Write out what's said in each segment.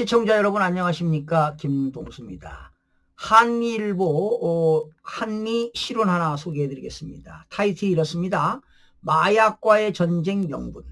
시청자 여러분 안녕하십니까 김동수입니다. 한미일보 어, 한미 실론 하나 소개해드리겠습니다. 타이틀이 이렇습니다. 마약과의 전쟁 명분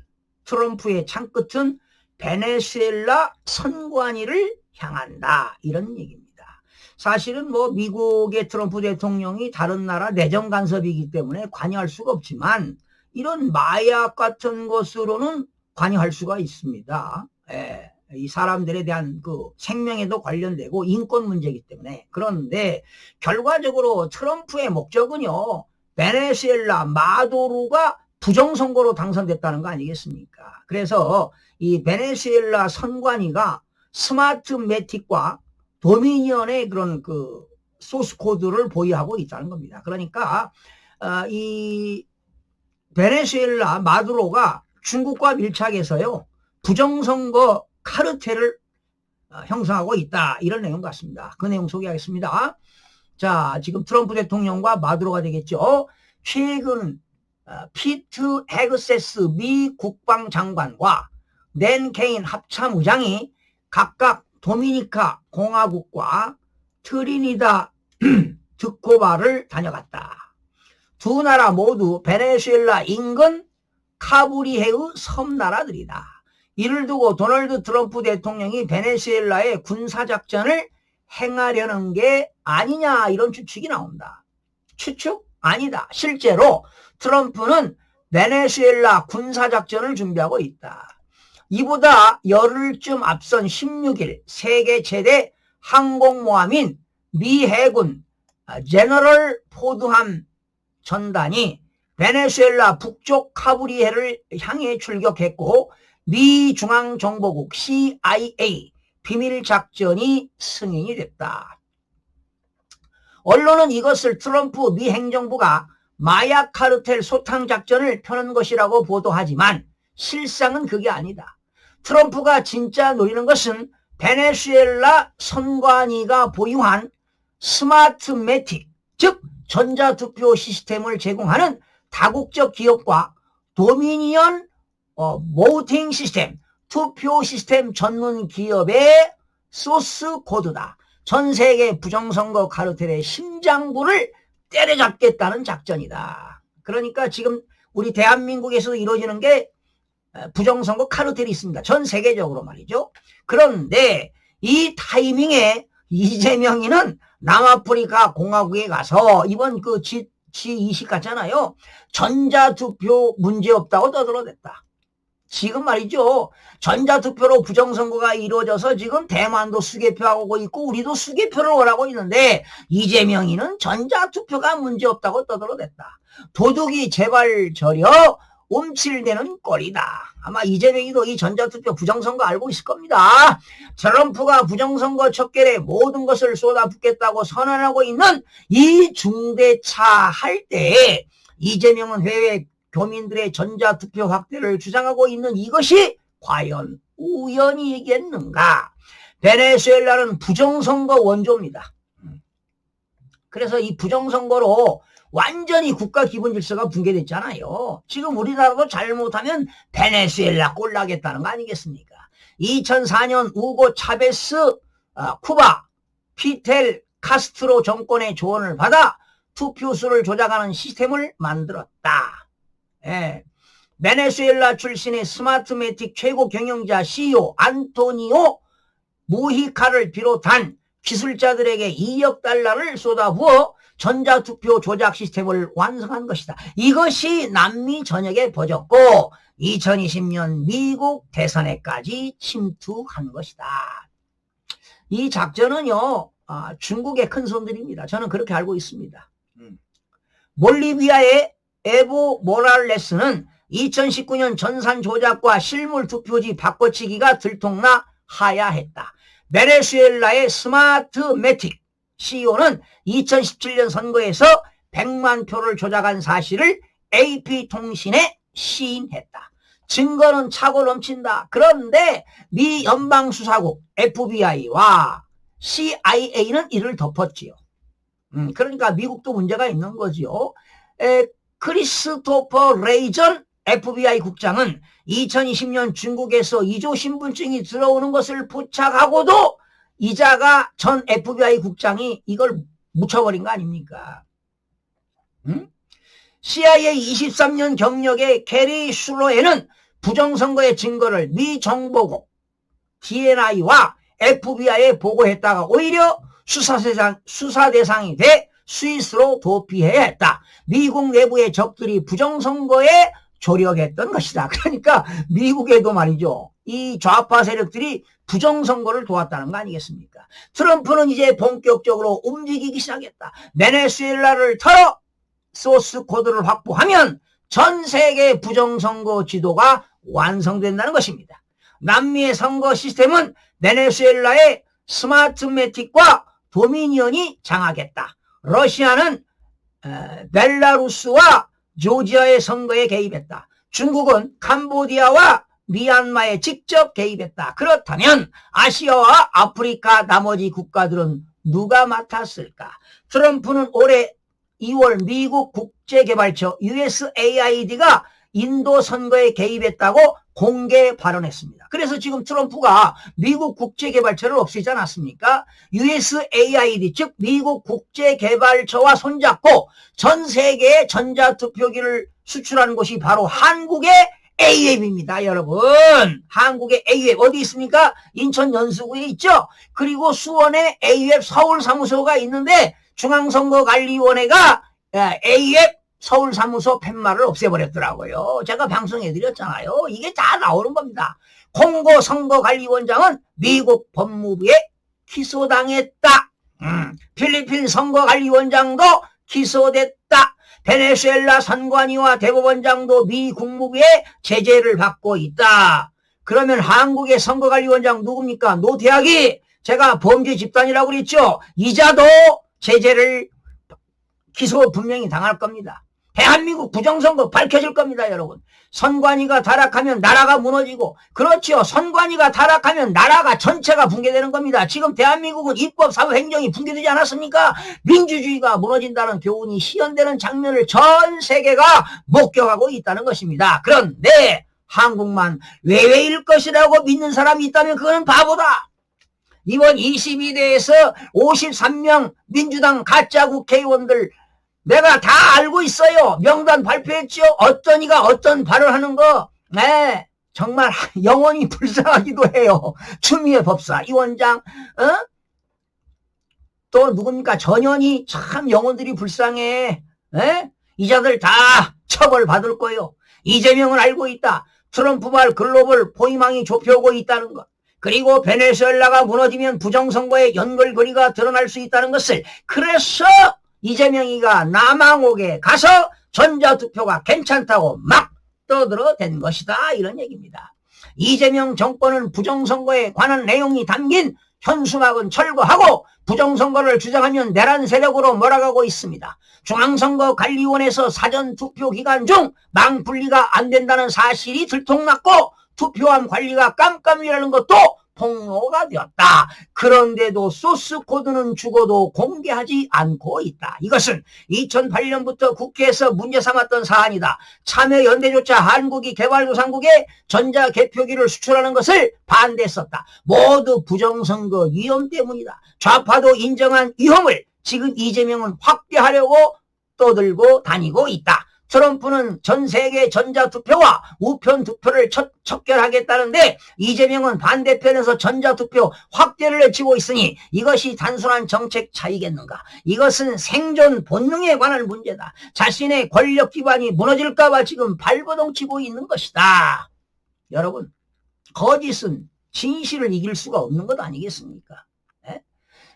트럼프의 창끝은 베네수엘라 선관위를 향한다 이런 얘기입니다. 사실은 뭐 미국의 트럼프 대통령이 다른 나라 내정 간섭이기 때문에 관여할 수가 없지만 이런 마약 같은 것으로는 관여할 수가 있습니다. 예. 이 사람들에 대한 그 생명에도 관련되고 인권 문제이기 때문에 그런데 결과적으로 트럼프의 목적은요 베네수엘라 마도루가 부정선거로 당선됐다는 거 아니겠습니까? 그래서 이 베네수엘라 선관위가 스마트 매틱과 도미니언의 그런 그 소스 코드를 보유하고 있다는 겁니다. 그러니까 어, 이 베네수엘라 마두로가 중국과 밀착해서요 부정선거 카르텔을 어, 형성하고 있다 이런 내용 같습니다. 그 내용 소개하겠습니다. 자 지금 트럼프 대통령과 마두로가 되겠죠. 최근 어, 피트 헤그세스 미 국방장관과 낸 케인 합참의장이 각각 도미니카 공화국과 트리니다 드코바를 다녀갔다. 두 나라 모두 베네수엘라 인근 카브리해의 섬나라들이다. 이를 두고 도널드 트럼프 대통령이 베네수엘라의 군사작전을 행하려는 게 아니냐 이런 추측이 나온다. 추측? 아니다. 실제로 트럼프는 베네수엘라 군사작전을 준비하고 있다. 이보다 열흘쯤 앞선 16일 세계 최대 항공모함인 미 해군 제너럴 포드함 전단이 베네수엘라 북쪽 카브리에를 향해 출격했고 미 중앙정보국 CIA 비밀작전이 승인이 됐다. 언론은 이것을 트럼프 미 행정부가 마약 카르텔 소탕 작전을 펴는 것이라고 보도하지만 실상은 그게 아니다. 트럼프가 진짜 노리는 것은 베네수엘라 선관위가 보유한 스마트 매틱, 즉 전자투표 시스템을 제공하는 다국적 기업과 도미니언 어, 모팅 시스템, 투표 시스템 전문 기업의 소스 코드다. 전 세계 부정선거 카르텔의 심장부를 때려잡겠다는 작전이다. 그러니까 지금 우리 대한민국에서도 이루어지는 게 부정선거 카르텔이 있습니다. 전 세계적으로 말이죠. 그런데 이 타이밍에 이재명이는 남아프리카 공화국에 가서 이번 그 G, G20 갔잖아요. 전자투표 문제 없다고 떠들어댔다. 지금 말이죠. 전자투표로 부정선거가 이루어져서 지금 대만도 수개표하고 있고 우리도 수개표를 원하고 있는데 이재명이는 전자투표가 문제없다고 떠들어댔다. 도둑이 제발 저려 움찔대는 꼴이다. 아마 이재명이도 이 전자투표 부정선거 알고 있을 겁니다. 트럼프가 부정선거 척결에 모든 것을 쏟아붓겠다고 선언하고 있는 이 중대차 할 때 이재명은 해외 교민들의 전자투표 확대를 주장하고 있는 이것이 과연 우연이겠는가? 베네수엘라는 부정선거 원조입니다. 그래서 이 부정선거로 완전히 국가 기본 질서가 붕괴됐잖아요. 지금 우리나라도 잘못하면 베네수엘라 꼴나겠다는 거 아니겠습니까? 2004년 우고 차베스 어, 쿠바 피텔 카스트로 정권의 조언을 받아 투표수를 조작하는 시스템을 만들었다. 예. 베네수엘라 출신의 스마트매틱 최고 경영자 CEO 안토니오 무히카를 비롯한 기술자들에게 2억 달러를 쏟아부어 전자투표 조작 시스템을 완성한 것이다. 이것이 남미 전역에 퍼졌고 2020년 미국 대선에까지 침투한 것이다. 이 작전은요 아, 중국의 큰 손들입니다. 저는 그렇게 알고 있습니다. 음. 몰리비아의 에보 모랄레스는 2019년 전산 조작과 실물 투표지 바꿔치기가 들통나 하야했다. 베네수엘라의 스마트 매틱 CEO는 2017년 선거에서 100만 표를 조작한 사실을 AP통신에 시인했다. 증거는 차고 넘친다. 그런데 미 연방수사국 FBI와 CIA는 이를 덮었지요. 음, 그러니까 미국도 문제가 있는 거지요. 에, 크리스토퍼 레이전 FBI 국장은 2020년 중국에서 이조 신분증이 들어오는 것을 포착하고도 이자가 전 FBI 국장이 이걸 묻혀버린 거 아닙니까? 응? CIA 23년 경력의 캐리 슐러에는 부정선거의 증거를 미 정보국 DNI와 FBI에 보고했다가 오히려 수사 대상, 수사 대상이 돼 스위스로 도피해야 했다. 미국 내부의 적들이 부정선거에 조력했던 것이다. 그러니까 미국에도 말이죠. 이 좌파 세력들이 부정선거를 도왔다는 거 아니겠습니까? 트럼프는 이제 본격적으로 움직이기 시작했다. 베네수엘라를 털어 소스 코드를 확보하면 전 세계 부정선거 지도가 완성된다는 것입니다. 남미의 선거 시스템은 베네수엘라의 스마트매틱과 도미니언이 장악했다. 러시아는 벨라루스와 조지아의 선거에 개입했다. 중국은 캄보디아와 미얀마에 직접 개입했다. 그렇다면 아시아와 아프리카 나머지 국가들은 누가 맡았을까? 트럼프는 올해 2월 미국 국제개발처 USAID가 인도 선거에 개입했다고 공개 발언했습니다. 그래서 지금 트럼프가 미국 국제개발처를 없애지 않았습니까? USAID 즉 미국 국제개발처와 손잡고 전 세계에 전자투표기를 수출하는 곳이 바로 한국의 AW입니다, 여러분. 한국의 AWeb 어디 있습니까? 인천 연수구에 있죠. 그리고 수원에 AWeb 서울 사무소가 있는데 중앙선거관리위원회가 AWeb 서울 사무소 팻말을 없애버렸더라고요. 제가 방송해드렸잖아요. 이게 다 나오는 겁니다. 콩고 선거관리원장은 미국 법무부에 기소당했다. 음, 필리핀 선거관리원장도 기소됐다. 베네수엘라 선관위와 대법원장도 미 국무부의 제재를 받고 있다. 그러면 한국의 선거관리원장 누굽니까? 노태학이 제가 범죄 집단이라고 그랬죠. 이자도 제재를 기소 분명히 당할 겁니다. 대한민국 부정선거 밝혀질 겁니다, 여러분. 선관위가 타락하면 나라가 무너지고, 그렇지요. 선관위가 타락하면 나라가 전체가 붕괴되는 겁니다. 지금 대한민국은 입법, 사회, 행정이 붕괴되지 않았습니까? 민주주의가 무너진다는 교훈이 시연되는 장면을 전 세계가 목격하고 있다는 것입니다. 그런데 한국만 외외일 것이라고 믿는 사람이 있다면 그거는 바보다. 이번 22대에서 53명 민주당 가짜 국회의원들 내가 다 알고 있어요. 명단 발표했죠. 어떤 이가 어떤 발언하는 거. 네. 정말 영원히 불쌍하기도 해요. 추미애 법사, 이 원장, 어? 또 누굽니까? 전현이 참 영혼들이 불쌍해. 에? 이자들 다 처벌받을 거예요. 이재명은 알고 있다. 트럼프발 글로벌 포위망이 좁혀오고 있다는 것. 그리고 베네수엘라가 무너지면 부정선거의 연결고리가 드러날 수 있다는 것을 그래서 이재명이가 남항옥에 가서 전자투표가 괜찮다고 막 떠들어 댄 것이다 이런 얘기입니다. 이재명 정권은 부정선거에 관한 내용이 담긴 현수막은 철거하고 부정선거를 주장하면 내란 세력으로 몰아가고 있습니다. 중앙선거관리원에서 사전투표 기간 중 망분리가 안 된다는 사실이 들통났고 투표함 관리가 깜깜이라는 것도 폭로가 되었다. 그런데도 소스 코드는 죽어도 공개하지 않고 있다. 이것은 2008년부터 국회에서 문제 삼았던 사안이다. 참여연대조차 한국이 개발도상국에 전자개표기를 수출하는 것을 반대했었다. 모두 부정선거 위험 때문이다. 좌파도 인정한 위험을 지금 이재명은 확대하려고 떠들고 다니고 있다. 트럼프는 전 세계 전자투표와 우편 투표를 첫, 척결하겠다는데 이재명은 반대편에서 전자투표 확대를 외치고 있으니 이것이 단순한 정책 차이겠는가? 이것은 생존 본능에 관한 문제다. 자신의 권력 기반이 무너질까봐 지금 발버둥 치고 있는 것이다. 여러분, 거짓은 진실을 이길 수가 없는 것 아니겠습니까? 에?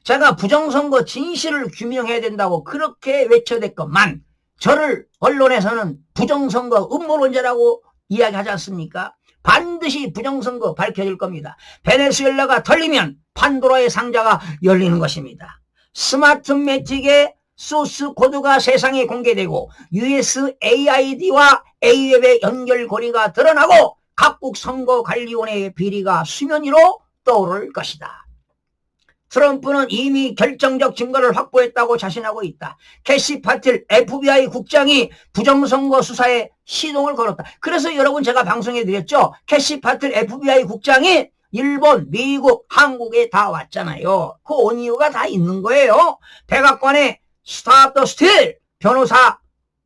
제가 부정선거 진실을 규명해야 된다고 그렇게 외쳐댔건만 저를 언론에서는 부정선거 음모론자라고 이야기하지 않습니까? 반드시 부정선거 밝혀질 겁니다. 베네수엘라가 털리면 판도라의 상자가 열리는 것입니다. 스마트 매틱의 소스 코드가 세상에 공개되고 USAID와 A웹의 연결고리가 드러나고 각국 선거관리원회의 비리가 수면 위로 떠오를 것이다. 트럼프는 이미 결정적 증거를 확보했다고 자신하고 있다. 캐시 파틸 FBI 국장이 부정선거 수사에 시동을 걸었다. 그래서 여러분 제가 방송해 드렸죠. 캐시 파틸 FBI 국장이 일본, 미국, 한국에 다 왔잖아요. 그 온 이유가 다 있는 거예요. 백악관에 스탑 더 스틸 변호사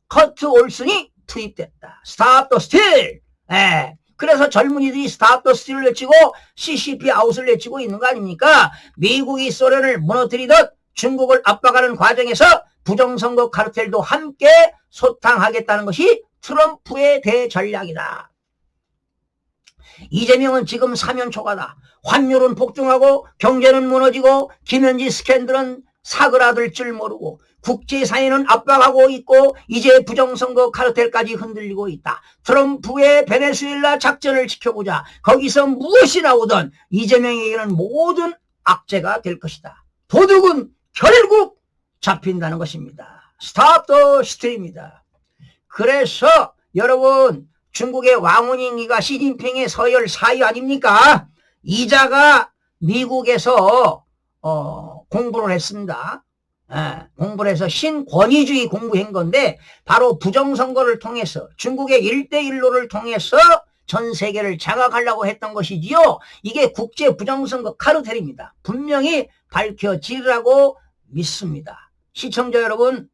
커트 올슨이 투입됐다. 스탑 더 스틸. 예. 그래서 젊은이들이 더 스틸을 외치고 CCP 아웃을 외치고 있는 거 아닙니까? 미국이 소련을 무너뜨리듯 중국을 압박하는 과정에서 부정선거 카르텔도 함께 소탕하겠다는 것이 트럼프의 대전략이다. 이재명은 지금 사면 초과다. 환율은 폭등하고 경제는 무너지고 김현지 스캔들은 사그라들 줄 모르고 국제사회는 압박하고 있고 이제 부정선거 카르텔까지 흔들리고 있다. 트럼프의 베네수엘라 작전을 지켜보자. 거기서 무엇이 나오든 이재명에게는 모든 악재가 될 것이다. 도둑은 결국 잡힌다는 것입니다. 스탑 더 스트입니다. 그래서 여러분 중국의 왕원잉이가 시진핑의 서열 사위 아닙니까? 이자가 미국에서 어, 공부를 했습니다. 예, 공부를 해서 신권위주의 공부한 건데 바로 부정선거를 통해서 중국의 일대일로를 통해서 전 세계를 장악하려고 했던 것이지요. 이게 국제 부정선거 카르텔입니다. 분명히 밝혀지리라고 믿습니다. 시청자 여러분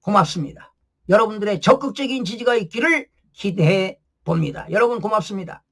고맙습니다. 여러분들의 적극적인 지지가 있기를 기대해 봅니다. 여러분 고맙습니다.